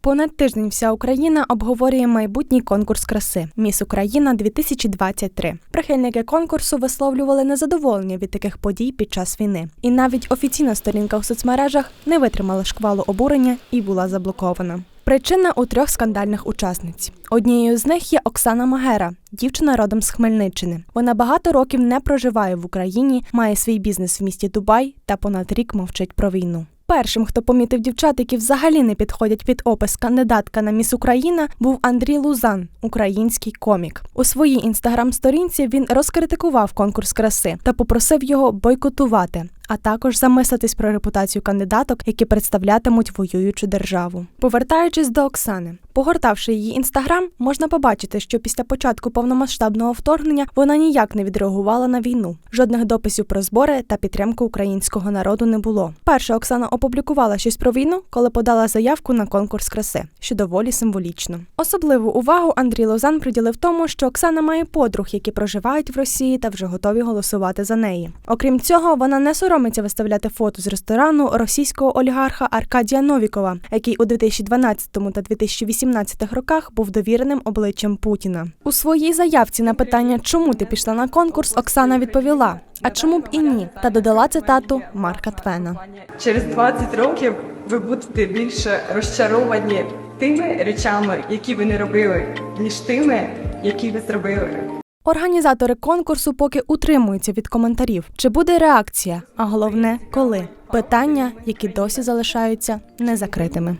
Понад тиждень вся Україна обговорює майбутній конкурс краси Міс Україна 2023. Прихильники конкурсу висловлювали незадоволення від таких подій під час війни. І навіть офіційна сторінка в соцмережах не витримала шквалу обурення і була заблокована. Причина у трьох скандальних учасниць. Однією з них є Оксана Магера, дівчина родом з Хмельниччини. Вона багато років не проживає в Україні, має свій бізнес в місті Дубай та понад рік мовчить про війну. Першим, хто помітив дівчат, які взагалі не підходять під опис кандидатка на міс Україна, був Андрій Лузан, український комік. У своїй інстаграм-сторінці він розкритикував конкурс краси та попросив його бойкотувати, а також замислитись про репутацію кандидаток, які представлятимуть воюючу державу. Повертаючись до Оксани, погортавши її інстаграм, можна побачити, що після початку повномасштабного вторгнення вона ніяк не відреагувала на війну. Жодних дописів про збори та підтримку українського народу не було. Перша Оксана опублікувала щось про війну, коли подала заявку на конкурс краси, що доволі символічно. Особливу увагу Андрій Лозан приділив тому, що Оксана має подруг, які проживають в Росії та вже готові голосувати за неї. Окрім цього, вона не соромиться виставляти фото з ресторану російського олігарха Аркадія Новікова, який у 2012 та 2018 роках був довіреним обличчям Путіна. У своїй заявці на питання, чому ти пішла на конкурс, Оксана відповіла: а чому б і ні? Та додала цитату Марка Твена. Через 20 років ви будете більше розчаровані тими речами, які ви не робили, ніж тими, які ви зробили. Організатори конкурсу поки утримуються від коментарів, чи буде реакція, а головне, коли питання, які досі залишаються незакритими.